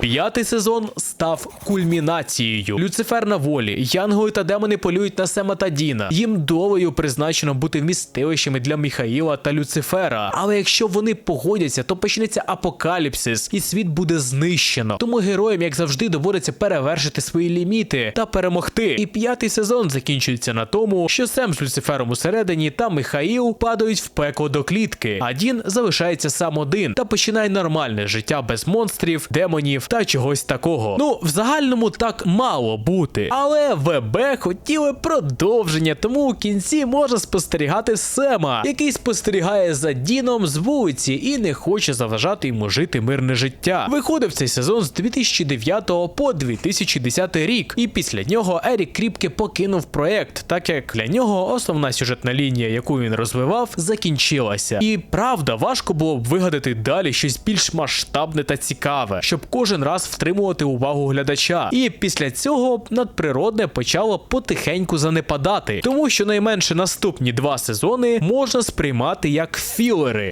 П'ятий сезон став кульмінацією. Люцифер на волі, Янгої та демони полюють на Сема та Діна. Їм долею призначено бути вмістилищами для Міхаїла та Люцифера. Але якщо вони погодяться, то почнеться апокаліпсис, і світ буде знищено. Тому героям, як завжди, доводиться перевершити свої ліміти та перемогти. І п'ятий сезон закінчується на тому, що Сем з Люцифером усередині та Михаїл падають в пекло до клітки, а Дін залишається сам один та починає нормальне життя без монстрів, демонів та чогось такого. Ну, в загальному так мало бути. Але ВБ хотіли продовження, тому у кінці можна спостерігати Сема, який спостерігає за Діном з вулиці і не хоче заважати йому жити мирне життя. Виходив цей сезон з 2009 по 2010 рік, і після нього Ерік Кріпке покинув проект, так як для нього основна сюжетна лінія, яку він розвивав, закінчилася. І правда, важко було б вигадати далі щось більш масштабне та цікаве, щоб кожен раз втримувати увагу глядача. І після цього надприродне почало потихеньку занепадати, тому що найменше наступні два сезони можна сприймати як філери.